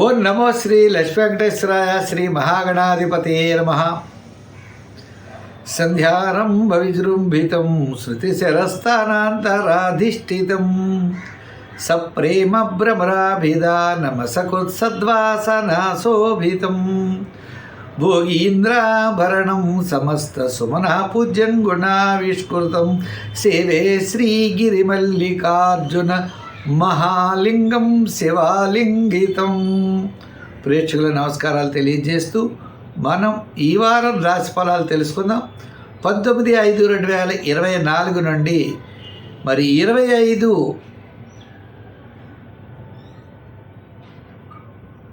ఓం నమో శ్రీ లక్ష్మీవెంకటేశ్వరాయ శ్రీ మహాగణాధిపతి నమ. సంధ్యారంభ విజృంభితం శరస్థానాంతరాధిష్ఠితం సప్రేమ భ్రమరాభిదా నమసకృత్సద్వాసనాశోభితం. భోగీంద్రాభరణం సమస్త సుమనా పూజ్యం గుణావిష్కృతం. సేవే శ్రీగిరిమల్లికార్జున మహాలింగం శివాలింగితం. ప్రేక్షకుల నమస్కారాలు తెలియజేస్తూ మనం ఈ వారం రాశి ఫలాలు తెలుసుకుందాం. పంతొమ్మిది ఐదు రెండు వేల ఇరవై నాలుగు నుండి మరి ఇరవై ఐదు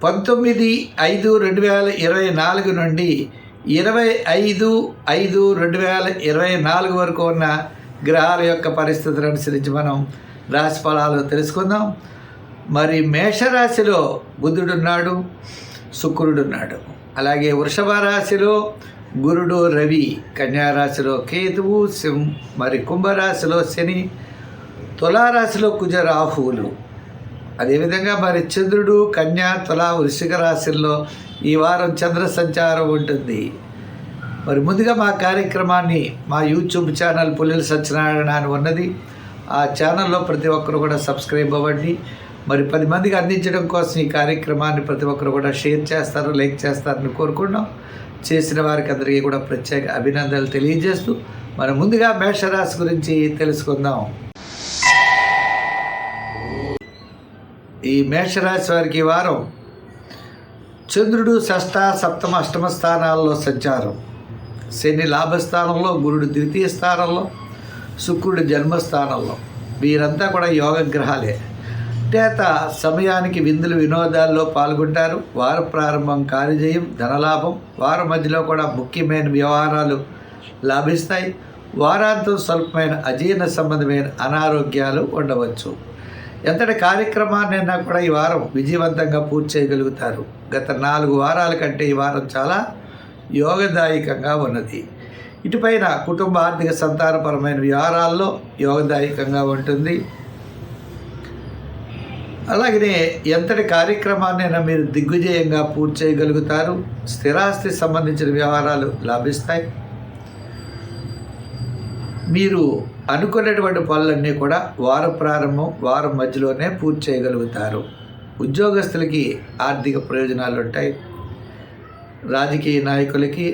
పంతొమ్మిది ఐదు రెండు వేల ఇరవై నాలుగు నుండి ఇరవై ఐదు ఐదు రెండు వేల ఇరవై నాలుగు వరకు ఉన్న గ్రహాల యొక్క పరిస్థితులను అనుసరించి మనం రాశి ఫలాలు తెలుసుకుందాం. మరి మేషరాశిలో బుధుడున్నాడు శుక్రుడున్నాడు. అలాగే వృషభ రాశిలో గురుడు రవి కన్యారాశిలో కేతువు సింహ మరి కుంభరాశిలో శని తులారాశిలో కుజ రాహువులు. అదేవిధంగా మరి చంద్రుడు కన్యా తులా వృషిక రాశుల్లో ఈ వారం చంద్ర సంచారం ఉంటుంది. మరి ముందుగా మా కార్యక్రమాన్ని మా యూట్యూబ్ ఛానల్ పుల్లెల సత్యనారాయణ అని ఉన్నది. ఆ ఛానల్లో ప్రతి ఒక్కరు కూడా సబ్స్క్రైబ్ అవ్వండి. మరి పది మందికి అందించడం కోసం ఈ కార్యక్రమాన్ని ప్రతి ఒక్కరు కూడా షేర్ చేస్తారు లైక్ చేస్తారని కోరుకుంటున్నాం. చేసిన వారికి అందరికీ కూడా ప్రత్యేక అభినందనలు తెలియజేస్తూ మనం ముందుగా మేషరాశి గురించి తెలుసుకుందాం. ఈ మేషరాశి వారికి వారం చంద్రుడు షష్ట సప్తమ అష్టమ స్థానాల్లో సంచారం. శని లాభస్థానంలో గురుడు ద్వితీయ స్థానంలో శుక్రుడి జన్మస్థానంలో. వీరంతా కూడా యోగ గ్రహాలే చేత సమయానికి విందులు వినోదాల్లో పాల్గొంటారు. వార ప్రారంభం కార్యజయం ధనలాభం. వారం మధ్యలో కూడా ముఖ్యమైన వ్యవహారాలు లాభిస్తాయి. వారాంతం స్వల్పమైన అజీర్ణ సంబంధమైన అనారోగ్యాలు ఉండవచ్చు. ఎంతటి కార్యక్రమాన్నైనా కూడా ఈ వారం విజయవంతంగా పూర్తి చేయగలుగుతారు. గత నాలుగు వారాల కంటే ఈ వారం చాలా యోగదాయకంగా ఉన్నది. ఇటుపైన కుటుంబ ఆర్థిక సంతానపరమైన వ్యవహారాల్లో యోగదాయకంగా ఉంటుంది. అలాగనే ఎంతటి కార్యక్రమాన్నైనా మీరు దిగ్విజయంగా పూర్తి చేయగలుగుతారు. స్థిరాస్తి సంబంధించిన వ్యవహారాలు లాభిస్తాయి. మీరు అనుకున్నటువంటి పనులన్నీ కూడా వార ప్రారంభం వారం మధ్యలోనే పూర్తి చేయగలుగుతారు. ఉద్యోగస్తులకి ఆర్థిక ప్రయోజనాలు ఉంటాయి రాజకీయ నాయకులకి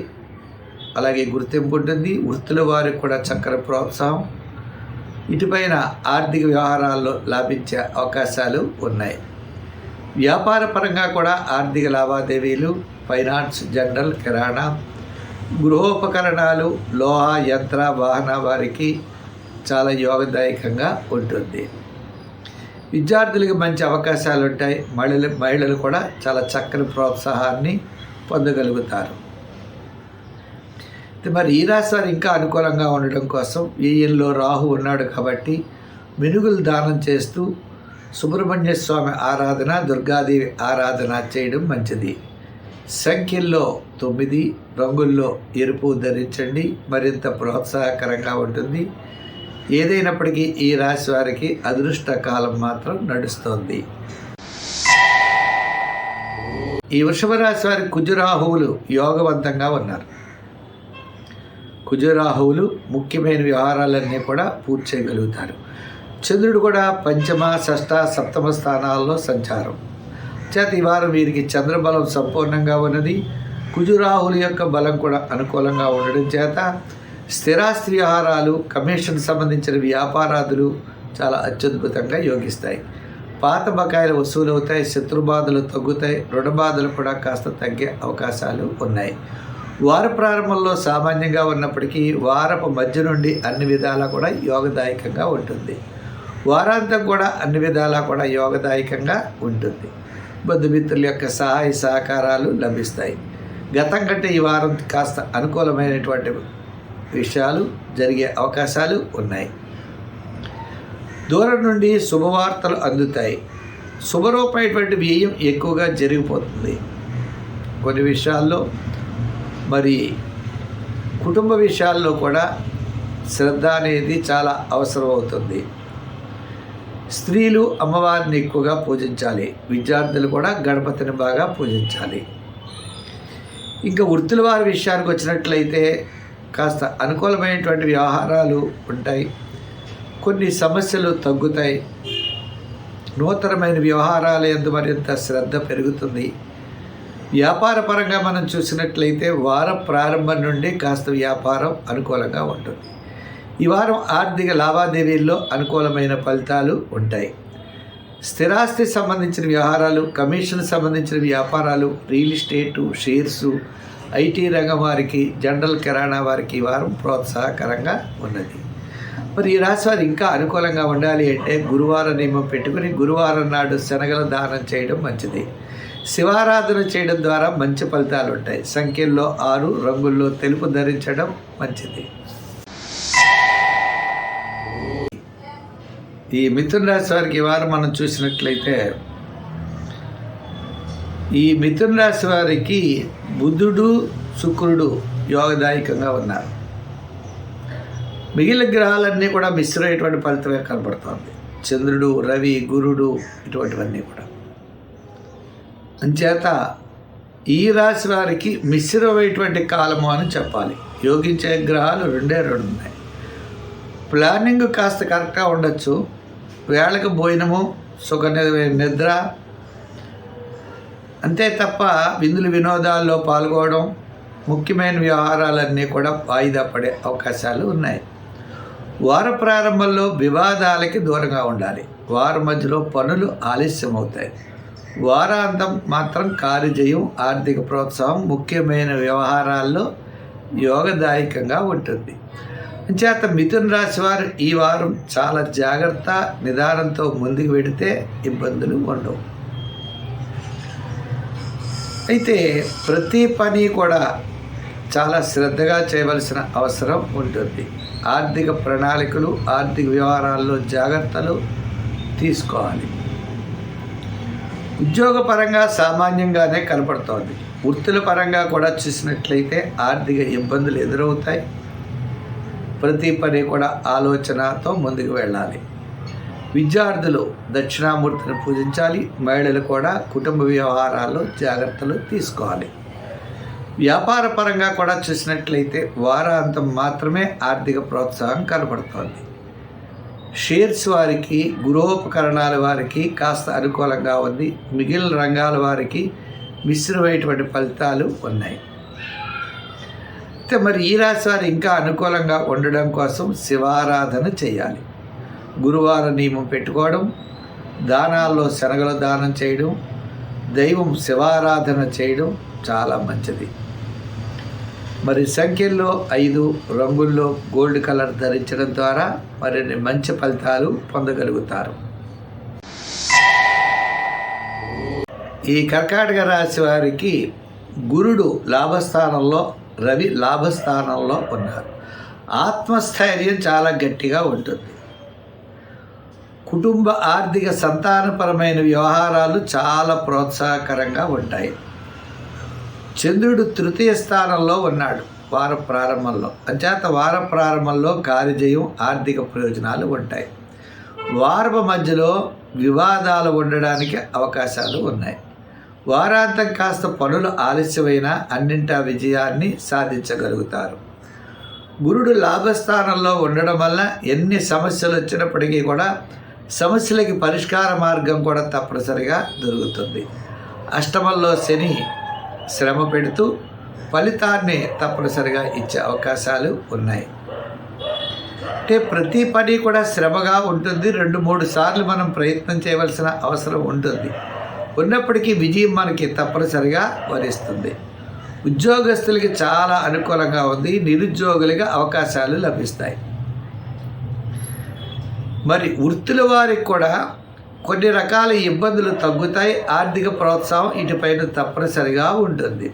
అలాగే గుర్తింపు ఉంటుంది. వృత్తుల వారికి కూడా చక్కని ప్రోత్సాహం. ఇటుపైన ఆర్థిక వ్యవహారాల్లో లాభించే అవకాశాలు ఉన్నాయి. వ్యాపార పరంగా కూడా ఆర్థిక లావాదేవీలు ఫైనాన్స్ జనరల్ కిరాణా గృహోపకరణాలు లోహ యంత్ర వాహన వారికి చాలా యోగదాయకంగా ఉంటుంది. విద్యార్థులకు మంచి అవకాశాలు ఉంటాయి మహిళలు మహిళలు కూడా చాలా చక్కని ప్రోత్సాహాన్ని పొందగలుగుతారు. మరి ఈ రాశి ఇంకా అనుకూలంగా ఉండడం కోసం ఈయనలో రాహు ఉన్నాడు కాబట్టి మినుగులు దానం చేస్తూ సుబ్రహ్మణ్య స్వామి ఆరాధన దుర్గాదేవి ఆరాధన చేయడం మంచిది. సంఖ్యల్లో తొమ్మిది రంగుల్లో ఎరుపు ధరించండి మరింత ప్రోత్సాహకరంగా ఉంటుంది. ఏదైనప్పటికీ ఈ రాశి వారికి అదృష్ట కాలం మాత్రం నడుస్తోంది. ఈ వృషభ రాశి వారి కుజరాహువులు యోగవంతంగా ఉన్నారు. కుజరాహువులు ముఖ్యమైన వ్యవహారాలన్నీ కూడా పూర్తి చేయగలుగుతారు. చంద్రుడు కూడా పంచమ షష్ట సప్తమ స్థానాల్లో సంచారం. చేత ఈ వారం వీరికి చంద్రబలం సంపూర్ణంగా ఉన్నది. కుజురాహుల యొక్క బలం కూడా అనుకూలంగా ఉండడం చేత స్థిరాస్తి వ్యవహారాలు కమిషన్ సంబంధించిన వ్యాపారాదులు చాలా అత్యద్భుతంగా యోగిస్తాయి. పాత బకాయిలు వసూలవుతాయి శత్రుబాధలు తగ్గుతాయి రుణబాధలు కూడా కాస్త తగ్గే అవకాశాలు ఉన్నాయి. వార ప్రారంభంలో సామాన్యంగా ఉన్నప్పటికీ వారపు మధ్య నుండి అన్ని విధాలా కూడా యోగదాయకంగా ఉంటుంది. వారాంతం కూడా అన్ని విధాలా కూడా యోగదాయకంగా ఉంటుంది. బంధుమిత్రుల యొక్క సహాయ సహకారాలు లభిస్తాయి. గతం కంటే ఈ వారం కాస్త అనుకూలమైనటువంటి విషయాలు జరిగే అవకాశాలు ఉన్నాయి. దూరం నుండి శుభవార్తలు అందుతాయి. శుభరూపమైనటువంటి వ్యయం ఎక్కువగా జరిగిపోతుంది. కొన్ని విషయాల్లో మరి కుటుంబ విషయాల్లో కూడా శ్రద్ధ అనేది చాలా అవసరం అవుతుంది స్త్రీలు అమ్మవారిని ఎక్కువగా పూజించాలి. విద్యార్థులు కూడా గణపతిని బాగా పూజించాలి. ఇంకా వృత్తుల వారి విషయానికి వచ్చినట్లయితే కాస్త అనుకూలమైనటువంటి వ్యవహారాలు ఉంటాయి. కొన్ని సమస్యలు తగ్గుతాయి. నూతనమైన వ్యవహారాల ఎందు మరింత శ్రద్ధ పెరుగుతుంది. వ్యాపార పరంగా మనం చూసినట్లయితే వారం ప్రారంభం నుండి కాస్త వ్యాపారం అనుకూలంగా ఉంటుంది. ఈ వారం ఆర్థిక లావాదేవీల్లో అనుకూలమైన ఫలితాలు ఉంటాయి. స్థిరాస్తి సంబంధించిన వ్యవహారాలు కమిషన్ సంబంధించిన వ్యాపారాలు రియల్ ఎస్టేటు షేర్సు ఐటీ రంగం వారికి జనరల్ కిరాణా వారికి ఈ వారం ప్రోత్సాహకరంగా ఉన్నది. మరి ఈ రాశి వారు ఇంకా అనుకూలంగా ఉండాలి అంటే గురువారం నియమం పెట్టుకుని గురువారం నాడు శనగల దానం చేయడం మంచిది. శివారాధన చేయడం ద్వారా మంచి ఫలితాలు ఉంటాయి. సంఖ్యల్లో ఆరు రంగుల్లో తెలుపు ధరించడం మంచిది. ఈ మిథున రాశి వారికి వారు వారం మనం చూసినట్లయితే ఈ మిథున రాశి వారికి బుధుడు శుక్రుడు యోగదాయకంగా ఉన్నారు. మిగిలిన గ్రహాలన్నీ కూడా మిశ్రమైనటువంటి ఫలితమే కనబడుతోంది. చంద్రుడు రవి గురుడు ఇటువంటివన్నీ కూడా. అంచేత ఈ రాశి వారికి మిశ్రమైనటువంటి కాలము అని చెప్పాలి. యోగించే గ్రహాలు రెండే రెండు ఉన్నాయి. ప్లానింగ్ కాస్త కరెక్ట్గా ఉండొచ్చు. వేళకు భోజనము సుఖ నిద్ర. అంతే తప్ప విందులు వినోదాల్లో పాల్గొనడం ముఖ్యమైన వ్యవహారాలన్నీ కూడా వాయిదా పడే అవకాశాలు ఉన్నాయి. వార ప్రారంభంలో వివాదాలకి దూరంగా ఉండాలి. వారం మధ్యలో పనులు ఆలస్యం అవుతాయి వారాంతం మాత్రం కార్యజయం ఆర్థిక ప్రోత్సాహం ముఖ్యమైన వ్యవహారాల్లో యోగదాయకంగా ఉంటుంది. చేత మిథున్ రాశి వారు ఈ వారం చాలా జాగ్రత్త నిదానంతో ముందుకు వెడితే ఇబ్బందులు ఉండవు. అయితే ప్రతి పని కూడా చాలా శ్రద్ధగా చేయవలసిన అవసరం ఉంటుంది. ఆర్థిక ప్రణాళికలు ఆర్థిక వ్యవహారాల్లో జాగ్రత్తలు తీసుకోవాలి. ఉద్యోగపరంగా సామాన్యంగానే కనపడుతోంది. వృత్తుల పరంగా కూడా చూసినట్లయితే ఆర్థిక ఇబ్బందులు ఎదురవుతాయి. ప్రతి పని కూడా ఆలోచనతో ముందుకు వెళ్ళాలి. విద్యార్థులు దక్షిణామూర్తిని పూజించాలి. మహిళలు కూడా కుటుంబ వ్యవహారాల్లో జాగ్రత్తలు తీసుకోవాలి. వ్యాపార పరంగా కూడా చూసినట్లయితే వారాంతం మాత్రమే ఆర్థిక ప్రోత్సాహం కనబడుతోంది షేర్స్ వారికి గృహోపకరణాల వారికి కాస్త అనుకూలంగా ఉంది. మిగిలిన రంగాల వారికి మిశ్రమైనటువంటి ఫలితాలు ఉన్నాయి. అయితే మరి ఈ రాశి వారు ఇంకా అనుకూలంగా ఉండడం కోసం శివారాధన చేయాలి. గురువార నియమం పెట్టుకోవడం దానాల్లో శనగలు దానం చేయడం దైవం శివారాధన చేయడం చాలా మంచిది. మరి సంఖ్యల్లో ఐదు రంగుల్లో గోల్డ్ కలర్ ధరించడం ద్వారా మరిన్ని మంచి ఫలితాలు పొందగలుగుతారు. ఈ కర్కాటక రాశి వారికి గురుడు లాభస్థానంలో రవి లాభస్థానంలో ఉన్నారు. ఆత్మస్థైర్యం చాలా గట్టిగా ఉంటుంది. కుటుంబ ఆర్థిక సంతానపరమైన వ్యవహారాలు చాలా ప్రోత్సాహకరంగా ఉంటాయి. చంద్రుడు తృతీయ స్థానంలో ఉన్నాడు వార ప్రారంభంలో. అంచేత వార ప్రారంభంలో కార్యజయం ఆర్థిక ప్రయోజనాలు ఉంటాయి. వారపు మధ్యలో వివాదాలు ఉండడానికి అవకాశాలు ఉన్నాయి. వారాంతం కాస్త పనులు ఆలస్యమైన అన్నింటా విజయాన్ని సాధించగలుగుతారు. గురుడు లాభస్థానంలో ఉండడం వల్ల ఎన్ని సమస్యలు వచ్చినప్పటికీ కూడా సమస్యలకి పరిష్కార మార్గం కూడా తప్పనిసరిగా దొరుకుతుంది. అష్టమంలో శని శ్రమ పెడుతూ ఫలితాన్ని తప్పనిసరిగా ఇచ్చే అవకాశాలు ఉన్నాయి. అంటే ప్రతి పని కూడా శ్రమగా ఉంటుంది. రెండు మూడు సార్లు మనం ప్రయత్నం చేయవలసిన అవసరం ఉంటుంది. ఉన్నప్పటికీ విజయం మనకి తప్పనిసరిగా వరిస్తుంది. ఉద్యోగస్తులకి చాలా అనుకూలంగా ఉంది. నిరుద్యోగులకి అవకాశాలు లభిస్తాయి. మరి వృత్తుల వారికి కూడా కొన్ని రకాల ఇబ్బందులు తగ్గుతాయి ఆర్థిక ప్రోత్సాహం ఇటుపైన తప్పనిసరిగా ఉంటుంది.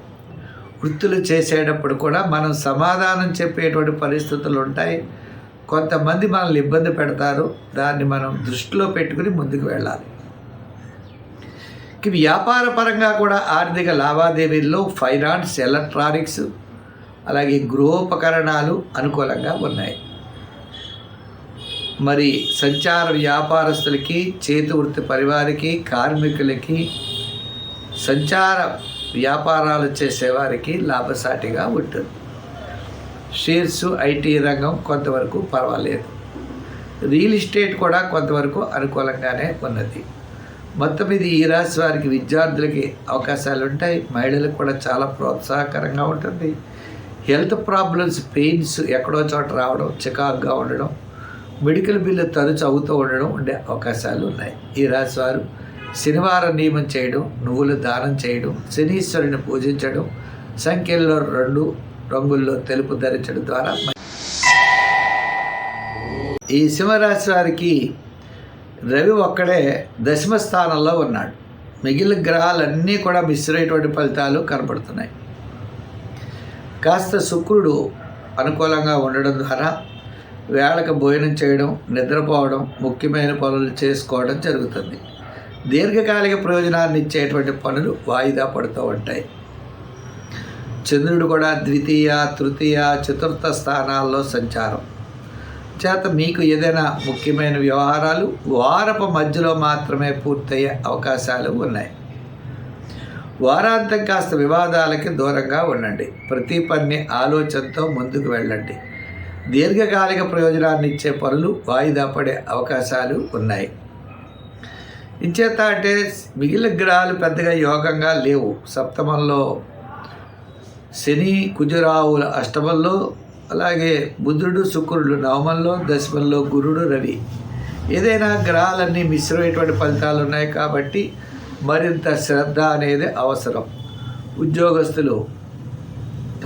వృత్తులు చేసేటప్పుడు కూడా మనం సమాధానం చెప్పేటువంటి పరిస్థితులు ఉంటాయి. కొంతమంది మనల్ని ఇబ్బంది పెడతారు. దాన్ని మనం దృష్టిలో పెట్టుకుని ముందుకు వెళ్ళాలి. ఇక వ్యాపార పరంగా కూడా ఆర్థిక లావాదేవీల్లో ఫైనాన్స్ ఎలక్ట్రానిక్స్ అలాగే గృహోపకరణాలు అనుకూలంగా ఉన్నాయి. మరి సంచార వ్యాపారస్తులకి చేతి వృత్తి పరివారికి కార్మికులకి సంచార వ్యాపారాలు చేసేవారికి లాభసాటిగా ఉంటుంది. షేర్స్ ఐటీ రంగం కొంతవరకు పర్వాలేదు. రియల్ ఎస్టేట్ కూడా కొంతవరకు అనుకూలంగానే ఉన్నది. మొత్తం ఇది ఈ రాశి వారికి విద్యార్థులకి అవకాశాలు ఉంటాయి మహిళలకు కూడా చాలా ప్రోత్సాహకరంగా ఉంటుంది. హెల్త్ ప్రాబ్లమ్స్ పెయిన్స్ ఎక్కడో చోట రావడం చికాకుగా ఉండడం మెడికల్ బిల్లు తరచు అవుతూ ఉండడం ఉండే అవకాశాలు ఉన్నాయి. ఈ రాశి వారు శనివారం నియమం చేయడం నువ్వులు దానం చేయడం శనీశ్వరుని పూజించడం సంఖ్యల్లో రెండు రంగుల్లో తెలుపు ధరించడం ద్వారా ఈ సింహరాశి వారికి రవి ఒక్కడే దశమ స్థానంలో ఉన్నాడు. మిగిలిన గ్రహాలన్నీ కూడా మిశ్రమైనటువంటి ఫలితాలు కనపడుతున్నాయి కాస్త శుక్రుడు అనుకూలంగా ఉండడం ద్వారా వేళకు భోజనం చేయడం నిద్రపోవడం ముఖ్యమైన పనులు చేసుకోవడం జరుగుతుంది. దీర్ఘకాలిక ప్రయోజనాన్ని ఇచ్చేటువంటి పనులు వాయిదా పడుతూ ఉంటాయి. చంద్రుడు కూడా ద్వితీయ తృతీయ చతుర్థ స్థానాల్లో సంచారం. చేత మీకు ఏదైనా ముఖ్యమైన వ్యవహారాలు వారపు మధ్యలో మాత్రమే పూర్తయ్యే అవకాశాలు ఉన్నాయి. వారాంతం కాస్త వివాదాలకి దూరంగా ఉండండి. ప్రతి పని ఆలోచనతో ముందుకు వెళ్ళండి. దీర్ఘకాలిక ప్రయోజనాన్ని ఇచ్చే పనులు వాయిదా పడే అవకాశాలు ఉన్నాయి. ఇంచేత అంటే మిగిలిన గ్రహాలు పెద్దగా యోగంగా లేవు. సప్తమంలో శని కుజరావుల అష్టమంలో అలాగే బుధుడు శుక్రుడు నవమంలో దశమంలో గురుడు రవి. ఏదైనా గ్రహాలన్నీ మిశ్రమైనటువంటి ఫలితాలు ఉన్నాయి కాబట్టి మరింత శ్రద్ధ అనేది అవసరం. ఉద్యోగస్తులు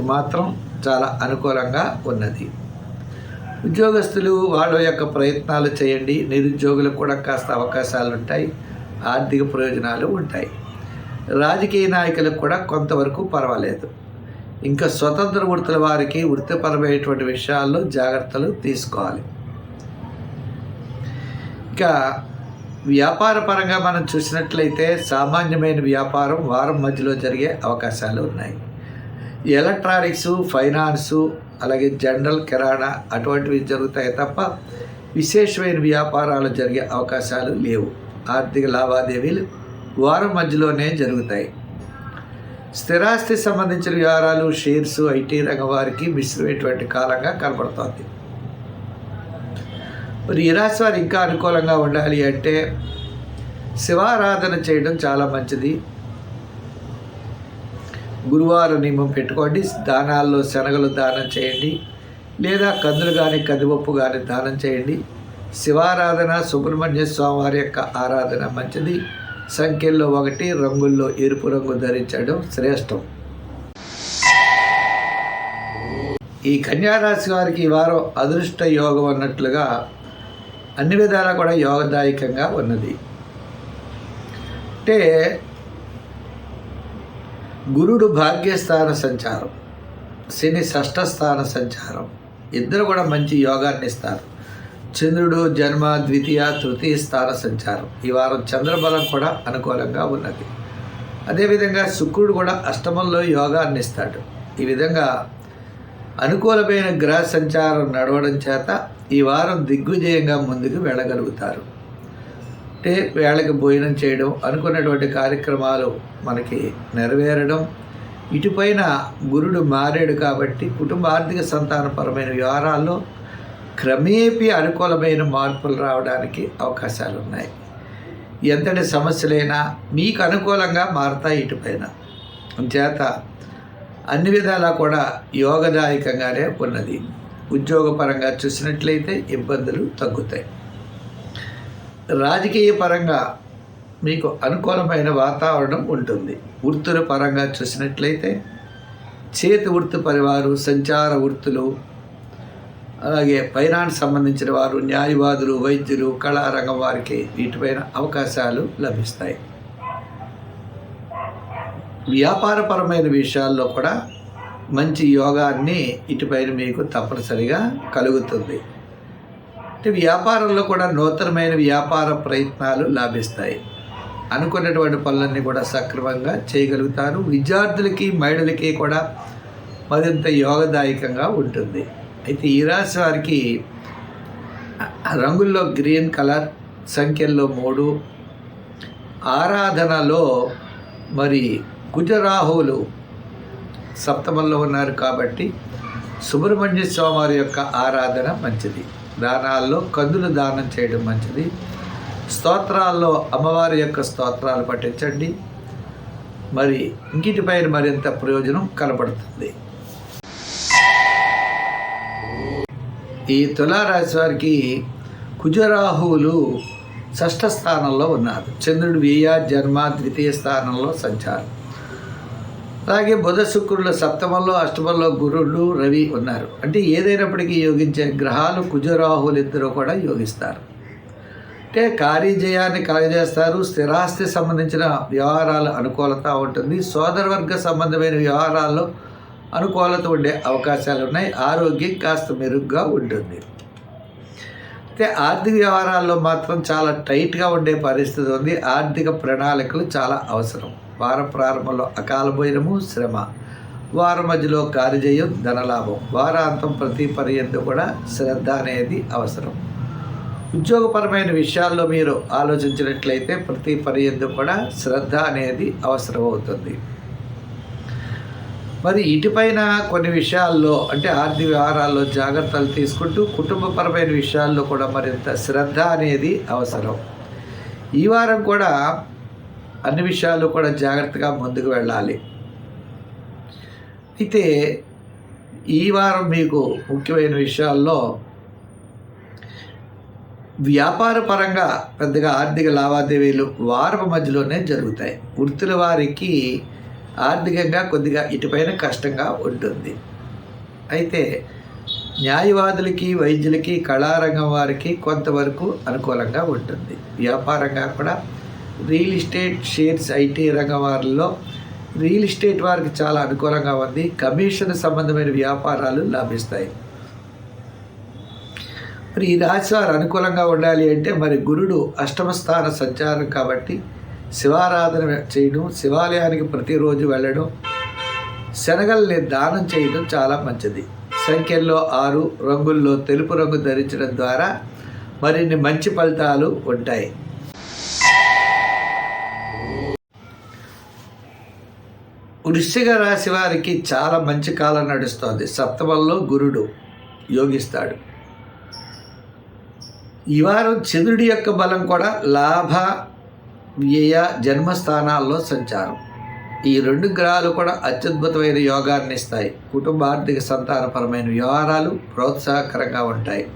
మాత్రం చాలా అనుకూలంగా ఉన్నది. ఉద్యోగస్తులు వాళ్ళ యొక్క ప్రయత్నాలు చేయండి. నిరుద్యోగులకు కూడా కాస్త అవకాశాలు ఉంటాయి. ఆర్థిక ప్రయోజనాలు ఉంటాయి. రాజకీయ నాయకులకు కూడా కొంతవరకు పర్వాలేదు. ఇంకా స్వతంత్ర వృత్తుల వారికి వృత్తిపరమైనటువంటి విషయాల్లో జాగ్రత్తలు తీసుకోవాలి. ఇంకా వ్యాపార పరంగా మనం చూసినట్లయితే సామాన్యమైన వ్యాపారం వారం మధ్యలో జరిగే అవకాశాలు ఉన్నాయి. ఎలక్ట్రానిక్స్ ఫైనాన్సు అలాగే జనరల్ కిరాణా అటువంటివి జరుగుతాయి తప్ప విశేషమైన వ్యాపారాలు జరిగే అవకాశాలు లేవు. ఆర్థిక లావాదేవీలు వారం మధ్యలోనే జరుగుతాయి. స్థిరాస్తి సంబంధించిన వ్యవహారాలు షేర్స్ ఐటీ రంగం వారికి మిశ్రమైనటువంటి కాలంగా కనబడుతోంది. మరి ఈ రాశి వారు ఇంకా అనుకూలంగా ఉండాలి అంటే శివారాధన చేయడం చాలా మంచిది. గురువారం నియమం పెట్టుకోండి. దానాల్లో శనగలు దానం చేయండి. లేదా కందులు కానీ కందిపప్పు కానీ దానం చేయండి. శివారాధన సుబ్రహ్మణ్య స్వామి వారి యొక్క ఆరాధన మంచిది. సంఖ్యల్లో ఒకటి రంగుల్లో ఎరుపు రంగు ధరించడం శ్రేష్టం. ఈ కన్యారాశి వారికి ఈ వారం అదృష్ట యోగం అన్నట్లుగా అన్ని విధాలా కూడా యోగదాయకంగా ఉన్నది. అంటే గురుడు భాగ్యస్థాన సంచారం శని షష్ఠ స్థాన సంచారం. ఇద్దరు కూడా మంచి యోగాన్ని ఇస్తారు. చంద్రుడు జన్మ ద్వితీయ తృతీయ స్థాన సంచారం. ఈ వారం చంద్రబలం కూడా అనుకూలంగా ఉన్నది. అదేవిధంగా శుక్రుడు కూడా అష్టమంలో యోగాన్ని ఇస్తాడు. ఈ విధంగా అనుకూలమైన గ్రహ సంచారం నడవడం చేత ఈ వారం దిగ్విజయంగా ముందుకు వెళ్ళగలుగుతారు. అంటే వేళకి భోజనం చేయడం అనుకున్నటువంటి కార్యక్రమాలు మనకి నెరవేరడం ఇటుపైన గురుడు మారాడు కాబట్టి కుటుంబ ఆర్థిక సంతానపరమైన వ్యవహారాల్లో క్రమేపీ అనుకూలమైన మార్పులు రావడానికి అవకాశాలు ఉన్నాయి ఎంతటి సమస్యలైనా మీకు అనుకూలంగా మారుతాయి ఇటుపైన. చేత అన్ని విధాలా కూడా యోగదాయకంగానే ఉన్నది. ఉద్యోగపరంగా చూసినట్లయితే ఇబ్బందులు తగ్గుతాయి. రాజకీయ పరంగా మీకు అనుకూలమైన వాతావరణం ఉంటుంది. వృత్తుల పరంగా చూసినట్లయితే చేతి వృత్తి పరివారు సంచార వృత్తులు అలాగే ఫైనాన్స్ సంబంధించిన వారు న్యాయవాదులు వైద్యులు కళారంగం వారికి వీటిపైన అవకాశాలు లభిస్తాయి. వ్యాపారపరమైన విషయాల్లో కూడా మంచి యోగాన్ని ఇటుపైన మీకు తప్పనిసరిగా కలుగుతుంది. వ్యాపారంలో కూడా నూతనమైన వ్యాపార ప్రయత్నాలు లాభిస్తాయి. అనుకున్నటువంటి పనులన్నీ కూడా సక్రమంగా చేయగలుగుతారు. విద్యార్థులకి మహిళలకి కూడా మరింత యోగదాయకంగా ఉంటుంది. అయితే ఈ రాశి వారికి రంగుల్లో గ్రీన్ కలర్ సంఖ్యల్లో మూడు. ఆరాధనలో మరి కుజరాహువులు సప్తమంలో ఉన్నారు కాబట్టి సుబ్రహ్మణ్య స్వామి వారి యొక్క ఆరాధన మంచిది. దానాల్లో కందులు దానం చేయడం మంచిది. స్తోత్రాల్లో అమ్మవారి యొక్క స్తోత్రాలు పఠించండి. మరి ఇంకిటిపైన మరింత ప్రయోజనం కనపడుతుంది ఈ తులారాశి వారికి కుజరాహువులు షష్ఠ స్థానంలో ఉన్నారు. చంద్రుడు వ్యయ జన్మ ద్వితీయ స్థానంలో సంచారం. అలాగే బుధ శుక్రుల సప్తమంలో అష్టమంలో గురుడు రవి ఉన్నారు. అంటే ఏదైనప్పటికీ యోగించే గ్రహాలు కుజరాహులు ఇద్దరు కూడా యోగిస్తారు. అంటే కార్యజయాన్ని కలగజేస్తారు స్థిరాస్తి సంబంధించిన వ్యవహారాలు అనుకూలత ఉంటుంది. సోదరవర్గ సంబంధమైన వ్యవహారాల్లో అనుకూలత ఉండే అవకాశాలు ఉన్నాయి. ఆరోగ్యం కాస్త మెరుగ్గా ఉంటుంది. అయితే ఆర్థిక వ్యవహారాల్లో మాత్రం చాలా టైట్గా ఉండే పరిస్థితి ఉంది. ఆర్థిక ప్రణాళికలు చాలా అవసరం. వారం ప్రారంభంలో అకాల భోజనము శ్రమ. వారం మధ్యలో కార్యజయం ధనలాభం. వారాంతం ప్రతి పర్యంతం కూడా శ్రద్ధ అనేది అవసరం. ఉద్యోగపరమైన విషయాల్లో మీరు ఆలోచించినట్లయితే ప్రతి పర్యంతం కూడా శ్రద్ధ అనేది అవసరం అవుతుంది మరి ఇటుపైన కొన్ని విషయాల్లో అంటే ఆర్థిక వ్యవహారాల్లో జాగ్రత్తలు తీసుకుంటూ కుటుంబపరమైన విషయాల్లో కూడా మరింత శ్రద్ధ అనేది అవసరం. ఈ వారం కూడా అన్ని విషయాలు కూడా జాగ్రత్తగా ముందుకు వెళ్ళాలి. అయితే ఈ వారం మీకు ముఖ్యమైన విషయాల్లో వ్యాపార పరంగా పెద్దగా ఆర్థిక లావాదేవీలు వారం మధ్యలోనే జరుగుతాయి. వృత్తుల వారికి ఆర్థికంగా కొద్దిగా ఇటుపైన కష్టంగా ఉంటుంది. అయితే న్యాయవాదులకి వైద్యులకి కళారంగం వారికి కొంతవరకు అనుకూలంగా ఉంటుంది. వ్యాపారంగా కూడా రియల్ ఎస్టేట్ షేర్స్ ఐటీ రంగం వారిలో రియల్ ఎస్టేట్ వారికి చాలా అనుకూలంగా ఉంది. కమిషన్ సంబంధమైన వ్యాపారాలు లాభిస్తాయి. మరి ఈ రాశి వారు అనుకూలంగా ఉండాలి అంటే మరి గురుడు అష్టమ స్థాన సంచారం కాబట్టి శివారాధన చేయడం శివాలయానికి ప్రతిరోజు వెళ్ళడం శనగల్ని దానం చేయడం చాలా మంచిది. సంఖ్యల్లో ఆరు రంగుల్లో తెలుపు రంగు ధరించడం ద్వారా మరిన్ని మంచి ఫలితాలు ఉంటాయి. వృశ్చిక రాశి వారికి చాలా మంచి కాలం నడుస్తుంది. సప్తమంలో గురుడు యోగిస్తాడు. ఈ వారం చంద్రుడి యొక్క బలం కూడా లాభ వ్యయ జన్మస్థానాల్లో సంచారం. ఈ రెండు గ్రహాలు కూడా అత్యద్భుతమైన యోగాన్ని ఇస్తాయి. కుటుంబ ఆర్థిక సంతానపరమైన వ్యవహారాలు ప్రోత్సాహకరంగా ఉంటాయి.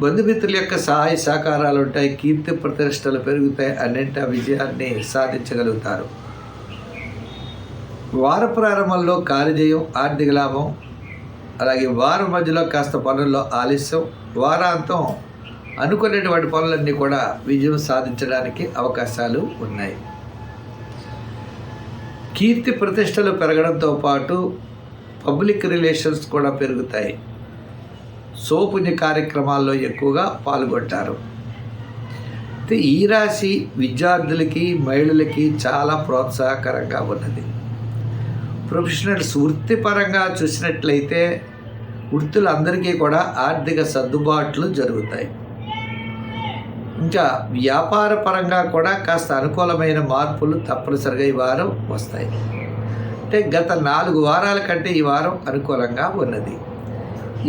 బంధుమిత్రుల యొక్క సహాయ సహకారాలు ఉంటాయి. కీర్తి ప్రతిష్టలు పెరుగుతాయి. అన్నింటా విజయాన్ని సాధించగలుగుతారు. వార ప్రారంభంలో కార్యజయం ఆర్థిక లాభం అలాగే వారం మధ్యలో కాస్త పనుల్లో ఆలస్యం వారాంతం అనుకునేటువంటి పనులన్నీ కూడా విజయం సాధించడానికి అవకాశాలు ఉన్నాయి. కీర్తి ప్రతిష్టలు పెరగడంతో పాటు పబ్లిక్ రిలేషన్స్ కూడా పెరుగుతాయి. సోపుని కార్యక్రమాల్లో ఎక్కువగా పాల్గొంటారు. ఈ రాశి విద్యార్థులకి మహిళలకి చాలా ప్రోత్సాహకరంగా ఉన్నది. ప్రొఫెషనల్స్ వృత్తిపరంగా చూసినట్లయితే వృత్తులందరికీ కూడా ఆర్థిక సర్దుబాట్లు జరుగుతాయి. ఇంకా వ్యాపార పరంగా కూడా కాస్త అనుకూలమైన మార్పులు తప్పనిసరిగా ఈ వారం వస్తాయి. అంటే గత నాలుగు వారాల కంటే ఈ వారం అనుకూలంగా ఉన్నది.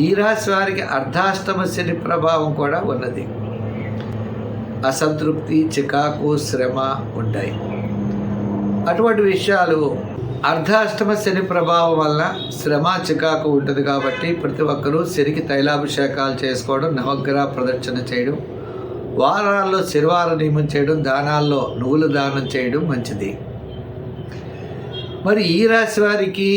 ఈ రాశి వారికి అర్ధాష్టమ శని ప్రభావం కూడా ఉన్నది. అసంతృప్తి చికాకు శ్రమ ఉంటాయి. అటువంటి విషయాలు అర్ధాష్టమ శని ప్రభావం వల్ల శ్రమ చికాకు ఉంటుంది కాబట్టి ప్రతి ఒక్కరూ శనికి తైలాభిషేకాలు చేసుకోవడం నవగ్రహ ప్రదర్శన చేయడం వారాల్లో శనివారం నియమం చేయడం దానాల్లో నువ్వులు దానం చేయడం మంచిది. మరి ఈ రాశి వారికి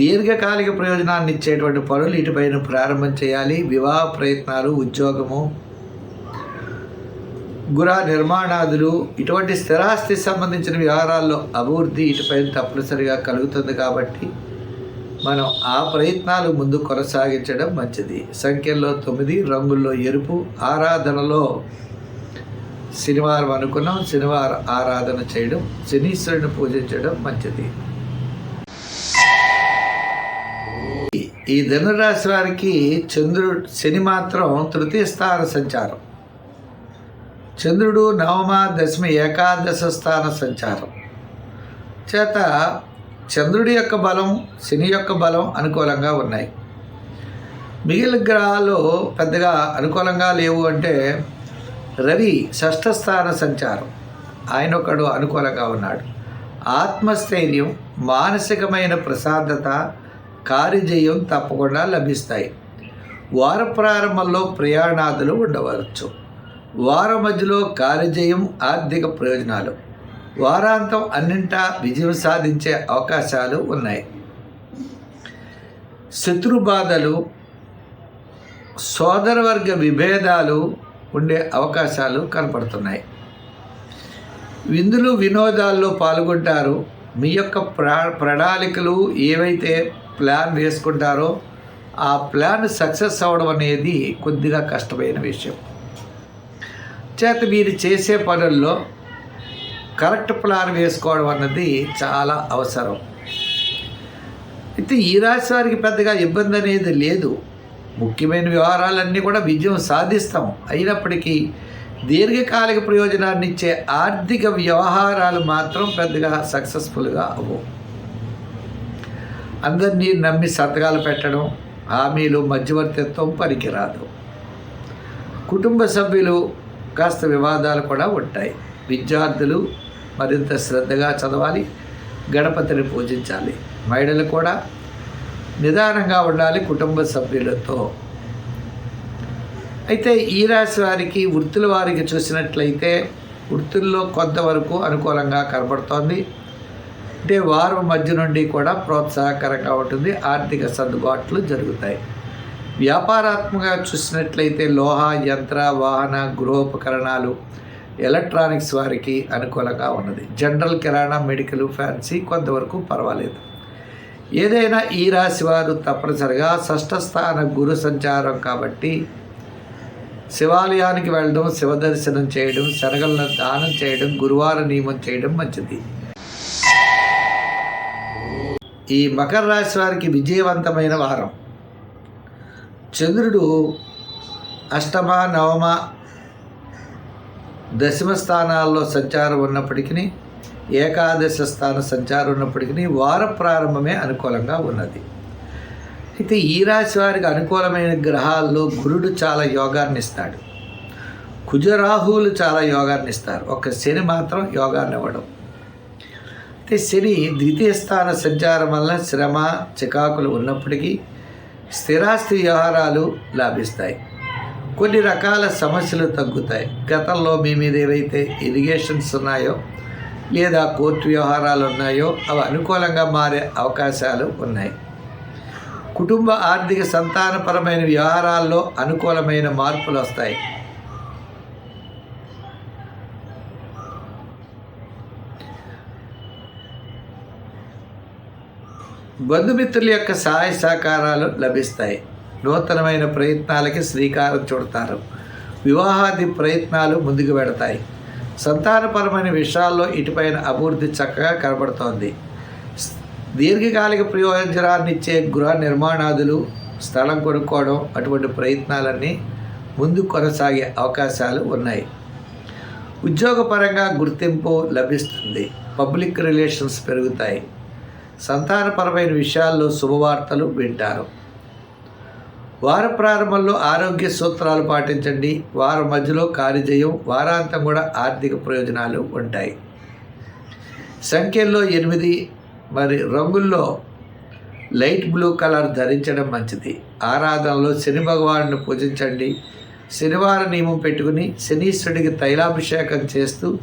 దీర్ఘకాలిక ప్రయోజనాన్ని ఇచ్చేటువంటి పనులు ఇటుపైన ప్రారంభం చేయాలి. వివాహ ప్రయత్నాలు ఉద్యోగము గుర నిర్మాణాదులు ఇటువంటి స్థిరాస్తి సంబంధించిన వ్యవహారాల్లో అభివృద్ధి ఇటుపైన తప్పనిసరిగా కలుగుతుంది కాబట్టి మనం ఆ ప్రయత్నాలు ముందు కొనసాగించడం మంచిది. సంఖ్యల్లో తొమ్మిది రంగుల్లో ఎరుపు ఆరాధనలో శనివారం అనుకున్నాం శనివారం ఆరాధన చేయడం శనీశ్వరుని పూజించడం మంచిది. ఈ ధనురాశి వారికి చంద్రుడు శని మాత్రం తృతీయ స్థాన సంచారం. చంద్రుడు నవమ దశమి ఏకాదశ స్థాన సంచారం. చేత చంద్రుడి యొక్క బలం శని యొక్క బలం అనుకూలంగా ఉన్నాయి. మిగిలిన గ్రహాలు పెద్దగా అనుకూలంగా లేవు అంటే రవి షష్ఠ స్థాన సంచారం. ఆయన ఒకడు అనుకూలంగా ఉన్నాడు. ఆత్మస్థైర్యం మానసికమైన ప్రశాంతత కార్యజయం తప్పకుండా లభిస్తాయి. వార ప్రారంభంలో ప్రయాణాదులు ఉండవచ్చు. వార మధ్యలో కార్యజయం ఆర్థిక ప్రయోజనాలు. వారాంతం అన్నింటా విజయం సాధించే అవకాశాలు ఉన్నాయి. శత్రు బాధలు సోదరవర్గ విభేదాలు ఉండే అవకాశాలు కనపడుతున్నాయి. విందులు వినోదాల్లో పాల్గొంటారు. మీ యొక్క ప్రా ప్రణాళికలు ఏవైతే ప్లాన్ వేసుకుంటారో ఆ ప్లాన్ సక్సెస్ అవ్వడం అనేది కొద్దిగా కష్టమైన విషయం. చేత మీరు చేసే పనుల్లో కరెక్ట్ ప్లాన్ వేసుకోవడం అన్నది చాలా అవసరం. అయితే ఈ రాశి వారికి పెద్దగా ఇబ్బంది అనేది లేదు. ముఖ్యమైన వ్యవహారాలన్నీ కూడా విజయం సాధిస్తాం. అయినప్పటికీ దీర్ఘకాలిక ప్రయోజనాన్ని ఇచ్చే ఆర్థిక వ్యవహారాలు మాత్రం పెద్దగా సక్సెస్ఫుల్గా అవ్వవు. అందరినీ నమ్మి సంతకాలు పెట్టడం హామీలు మధ్యవర్తిత్వం పనికిరాదు. కుటుంబ సభ్యులు కాస్త వివాదాలు కూడా ఉంటాయి. విద్యార్థులు మరింత శ్రద్ధగా చదవాలి గణపతిని పూజించాలి. మహిళలు కూడా నిదానంగా ఉండాలి కుటుంబ సభ్యులతో. అయితే ఈ రాశి వారికి వృత్తుల వారికి చూసినట్లయితే వృత్తుల్లో కొంతవరకు అనుకూలంగా కనబడుతోంది. అంటే వారం మధ్య నుండి కూడా ప్రోత్సాహకరంగా ఉంటుంది. ఆర్థిక సర్దుబాట్లు జరుగుతాయి. వ్యాపారాత్మకంగా చూసినట్లయితే లోహ యంత్ర వాహన గృహోపకరణాలు ఎలక్ట్రానిక్స్ వారికి అనుకూలంగా ఉన్నది. జనరల్ కిరాణా మెడికల్ ఫ్యాన్సీ కొంతవరకు పర్వాలేదు. ఏదైనా ఈ రాశి వారు తప్పనిసరిగా షష్ఠ స్థాన గురు సంచారం కాబట్టి శివాలయానికి వెళ్ళడం శివ దర్శనం చేయడం శనగలను దానం చేయడం గురువార నియమం చేయడం మంచిది. ఈ మకర రాశి వారికి విజయవంతమైన వారం. చంద్రుడు అష్టమ నవమ దశమ స్థానాల్లో సంచారం ఉన్నప్పటికీ ఏకాదశ స్థాన సంచారం ఉన్నప్పటికీ వార ప్రారంభమే అనుకూలంగా ఉన్నది. అయితే ఈ రాశి వారికి అనుకూలమైన గ్రహాల్లో గురుడు చాలా యోగాన్ని ఇస్తాడు. కుజరాహువులు చాలా యోగాన్ని ఇస్తారు. ఒక శని మాత్రం యోగాన్ని ఇవ్వడం. అయితే శని ద్వితీయ స్థాన సంచారం వల్ల శ్రమ చికాకులు ఉన్నప్పటికీ స్థిరాస్తి వ్యవహారాలు లాభిస్తాయి. కొన్ని రకాల సమస్యలు తగ్గుతాయి. గతంలో మీ మీద ఏవైతే ఇరిగేషన్స్ ఉన్నాయో లేదా కోర్టు వ్యవహారాలు ఉన్నాయో అవి అనుకూలంగా మారే అవకాశాలు ఉన్నాయి. కుటుంబ ఆర్థిక సంతానపరమైన వ్యవహారాల్లో అనుకూలమైన మార్పులు వస్తాయి. బంధుమిత్రుల యొక్క సహాయ సహకారాలు లభిస్తాయి. నూతనమైన ప్రయత్నాలకి శ్రీకారం చుడతారు. వివాహాది ప్రయత్నాలు ముందుకు పెడతాయి సంతానపరమైన విషయాల్లో ఇటుపైన అభివృద్ధి చక్కగా కనబడుతోంది. దీర్ఘకాలిక ప్రయోజనాన్ని ఇచ్చే గృహ నిర్మాణాదులు స్థలం కొనుక్కోవడం అటువంటి ప్రయత్నాలన్నీ ముందు కొనసాగే అవకాశాలు ఉన్నాయి. ఉద్యోగపరంగా గుర్తింపు లభిస్తుంది. పబ్లిక్ రిలేషన్స్ పెరుగుతాయి. సంతానపరమైన విషయాల్లో శుభవార్తలు వింటారు. వార ప్రారంభంలో ఆరోగ్య సూత్రాలు పాటించండి. వారం మధ్యలో కార్యజయం వారాంతం కూడా ఆర్థిక ప్రయోజనాలు ఉంటాయి. సంఖ్యల్లో ఎనిమిది మరి రంగుల్లో లైట్ బ్లూ కలర్ ధరించడం మంచిది. ఆరాధనలో శని భగవాను పూజించండి. శనివారం నియమం పెట్టుకుని శనీశ్వరుడికి తైలాభిషేకం చేస్తూ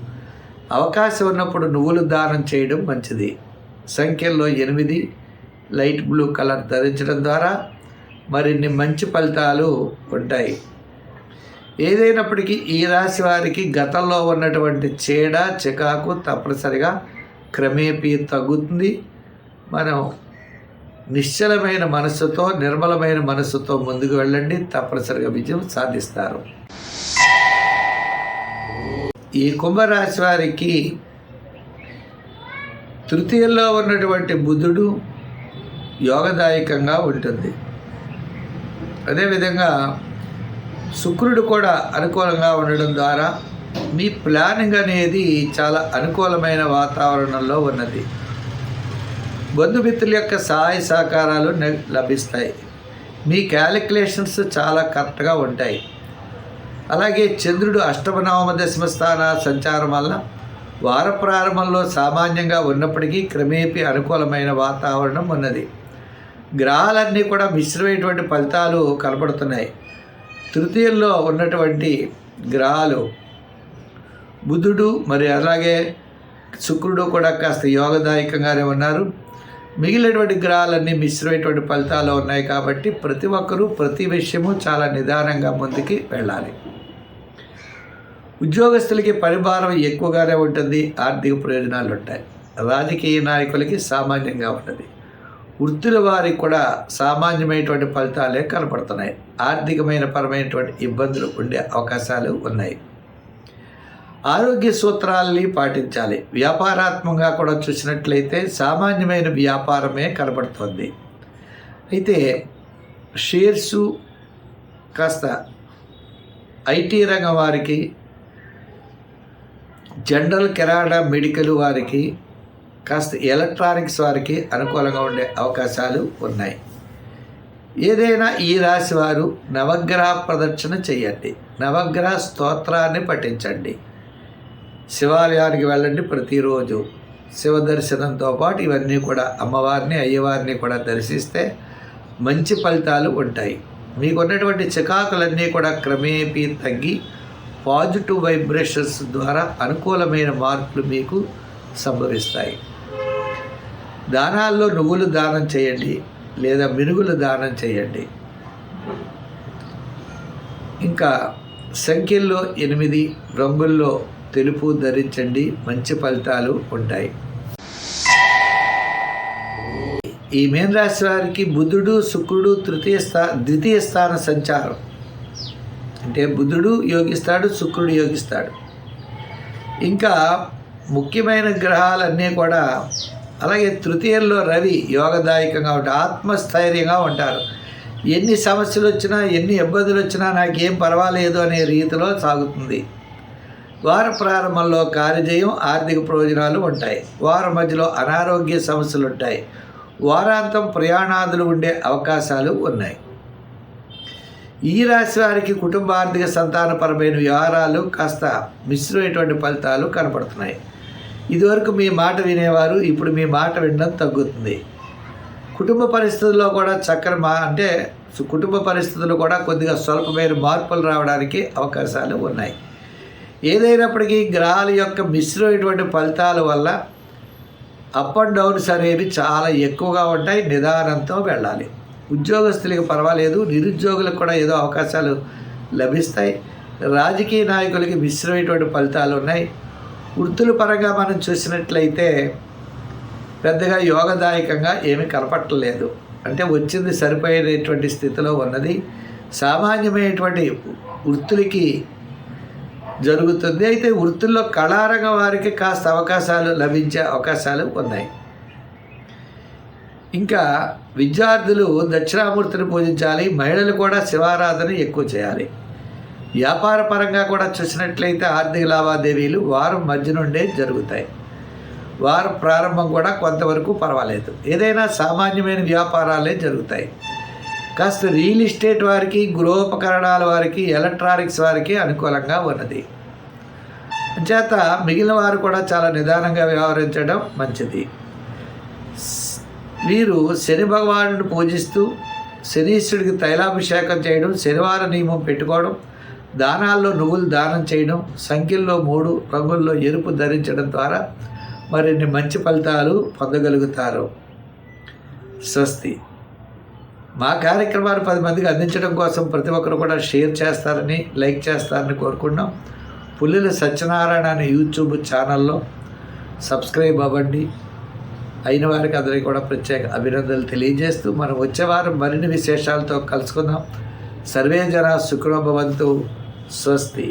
అవకాశం ఉన్నప్పుడు నువ్వులు దానం చేయడం మంచిది. సంఖ్యల్లో ఎనిమిది లైట్ బ్లూ కలర్ ధరించడం ద్వారా మరిన్ని మంచి ఫలితాలు ఉంటాయి. ఏదైనప్పటికీ ఈ రాశి వారికి గతంలో ఉన్నటువంటి చీడ చికాకు తప్పనిసరిగా క్రమేపీ తగ్గుతుంది. మనం నిశ్చలమైన మనస్సుతో నిర్మలమైన మనస్సుతో ముందుకు వెళ్ళండి. తప్పనిసరిగా విజయం సాధిస్తారు. ఈ కుంభరాశి వారికి తృతీయంలో ఉన్నటువంటి బుధుడు యోగదాయకంగా ఉంటుంది. అదేవిధంగా శుక్రుడు కూడా అనుకూలంగా ఉండడం ద్వారా మీ ప్లానింగ్ అనేది చాలా అనుకూలమైన వాతావరణంలో ఉన్నది. బంధుమిత్రుల యొక్క సహాయ సహకారాలు లభిస్తాయి. మీ క్యాలిక్యులేషన్స్ చాలా కరెక్ట్గా ఉంటాయి. అలాగే చంద్రుడు అష్టమ నవమ దశమ స్థాన సంచారం వల్ల వార ప్రారంభంలో సామాన్యంగా ఉన్నప్పటికీ క్రమేపీ అనుకూలమైన వాతావరణం ఉన్నది. గ్రహాలన్నీ కూడా మిశ్రమైనటువంటి ఫలితాలు కనపడుతున్నాయి తృతీయంలో ఉన్నటువంటి గ్రహాలు బుధుడు మరి అలాగే శుక్రుడు కూడా కాస్త యోగదాయకంగానే ఉన్నారు. మిగిలినటువంటి గ్రహాలన్నీ మిశ్రమైనటువంటి ఫలితాలు ఉన్నాయి కాబట్టి ప్రతి ఒక్కరూ ప్రతి విషయము చాలా నిదానంగా ముందుకి వెళ్ళాలి. ఉద్యోగస్తులకి పరిభారం ఎక్కువగానే ఉంటుంది ఆర్థిక ప్రయోజనాలు ఉంటాయి రాజకీయ నాయకులకి సామాన్యంగా ఉంటుంది. వృత్తుల వారికి కూడా సామాన్యమైనటువంటి ఫలితాలే కనపడుతున్నాయి. ఆర్థికమైన పరమైనటువంటి ఇబ్బందులు ఉండే అవకాశాలు ఉన్నాయి. ఆరోగ్య సూత్రాలని పాటించాలి. వ్యాపారాత్మకంగా కూడా చూసినట్లయితే సామాన్యమైన వ్యాపారమే కనబడుతుంది. అయితే షేర్సు కాస్త ఐటీ రంగం వారికి జనరల్ కెరాడా మెడికల్ వారికి కాస్త ఎలక్ట్రానిక్స్ వారికి అనుకూలంగా ఉండే అవకాశాలు ఉన్నాయి. ఏదైనా ఈ రాశి వారు నవగ్రహ ప్రదక్షిణ చేయండి. నవగ్రహ స్తోత్రాన్ని పఠించండి. శివాలయానికి వెళ్ళండి ప్రతిరోజు. శివ దర్శనంతో పాటు ఇవన్నీ కూడా అమ్మవారిని అయ్యవారిని కూడా దర్శిస్తే మంచి ఫలితాలు ఉంటాయి. మీకు ఉన్నటువంటి చికాకులన్నీ కూడా క్రమేపీ తగ్గి పాజిటివ్ వైబ్రేషన్స్ ద్వారా అనుకూలమైన మార్పులు మీకు సంభవిస్తాయి. దానాల్లో నువ్వులు దానం చేయండి లేదా మినుగులు దానం చేయండి. ఇంకా సంఖ్యల్లో ఎనిమిది రంగుల్లో తెలుపు ధరించండి మంచి ఫలితాలు ఉంటాయి. ఈ మీనరాశి వారికి బుధుడు శుక్రుడు తృతీయ స్థా ద్వితీయ స్థాన సంచారం. అంటే బుధుడు యోగిస్తాడు శుక్రుడు యోగిస్తాడు. ఇంకా ముఖ్యమైన గ్రహాలన్నీ కూడా అలాగే తృతీయంలో రవి యోగదాయకంగా ఉంటారు ఆత్మస్థైర్యంగా ఉంటారు. ఎన్ని సమస్యలు వచ్చినా ఎన్ని ఇబ్బందులు వచ్చినా నాకేం పర్వాలేదు అనే రీతిలో సాగుతుంది. వార ప్రారంభంలో కార్యజయం ఆర్థిక ప్రయోజనాలు ఉంటాయి. వారం మధ్యలో అనారోగ్య సమస్యలు ఉంటాయి. వారాంతం ప్రయాణాదులు ఉండే అవకాశాలు ఉన్నాయి. ఈ రాశి వారికి కుటుంబ ఆర్థిక సంతానపరమైన వ్యవహారాలు కాస్త మిశ్రమైనటువంటి ఫలితాలు కనపడుతున్నాయి ఇదివరకు మీ మాట వినేవారు ఇప్పుడు మీ మాట వినడం తగ్గుతుంది. కుటుంబ పరిస్థితుల్లో కూడా చక్కని మా అంటే కుటుంబ పరిస్థితులు కూడా కొద్దిగా స్వల్పమైన మార్పులు రావడానికి అవకాశాలు ఉన్నాయి. ఏదైనప్పటికీ గ్రహాల యొక్క మిశ్రమైనటువంటి ఫలితాల వల్ల అప్ అండ్ డౌన్స్ అనేవి చాలా ఎక్కువగా ఉంటాయి నిదానంతో వెళ్ళాలి. ఉద్యోగస్తులకు పర్వాలేదు నిరుద్యోగులకు కూడా ఏదో అవకాశాలు లభిస్తాయి. రాజకీయ నాయకులకి మిశ్రమైనటువంటి ఫలితాలు ఉన్నాయి. వృత్తుల పరంగా మనం చూసినట్లయితే పెద్దగా యోగదాయకంగా ఏమీ కనపట్టలేదు. అంటే వచ్చింది సరిపోయేటువంటి స్థితిలో ఉన్నది. సామాన్యమైనటువంటి వృత్తులకి జరుగుతుంది. అయితే వృత్తుల్లో కళారంగ వారికి కాస్త అవకాశాలు లభించే అవకాశాలు ఉన్నాయి. ఇంకా విద్యార్థులు దక్షిణామూర్తిని పూజించాలి మహిళలు కూడా శివారాధన ఎక్కువ చేయాలి. వ్యాపార పరంగా కూడా చూసినట్లయితే ఆర్థిక లావాదేవీలు వారం మధ్య నుండే జరుగుతాయి. వారం ప్రారంభం కూడా కొంతవరకు పర్వాలేదు. ఏదైనా సామాన్యమైన వ్యాపారాలే జరుగుతాయి. కాస్త రియల్ ఎస్టేట్ వారికి గృహోపకరణాల వారికి ఎలక్ట్రానిక్స్ వారికి అనుకూలంగా ఉన్నది. చేత మిగిలిన వారు కూడా చాలా నిదానంగా వ్యవహరించడం మంచిది. వీరు శని భగవానుడిని పూజిస్తూ శనీశ్వరుడికి తైలాభిషేకం చేయడం శనివార నియమం పెట్టుకోవడం దానాల్లో నువ్వులు దానం చేయడం సంఖ్యల్లో మూడు రంగుల్లో ఎరుపు ధరించడం ద్వారా మరిన్ని మంచి ఫలితాలు పొందగలుగుతారు? స్వస్తి. మా కార్యక్రమాన్ని పది మందికి అందించడం కోసం ప్రతి ఒక్కరు కూడా షేర్ చేస్తారని లైక్ చేస్తారని కోరుకున్నాం పుల్లెల సత్యనారాయణ అనే యూట్యూబ్ ఛానల్లో సబ్స్క్రైబ్ అవ్వండి. అయిన వారికి అందరికీ కూడా ప్రత్యేక అభినందనలు తెలియజేస్తూ మనం వచ్చే వారం మరిన్ని విశేషాలతో కలుసుకుందాం. సర్వే జన సుఖనోభవంతు స్వస్తి.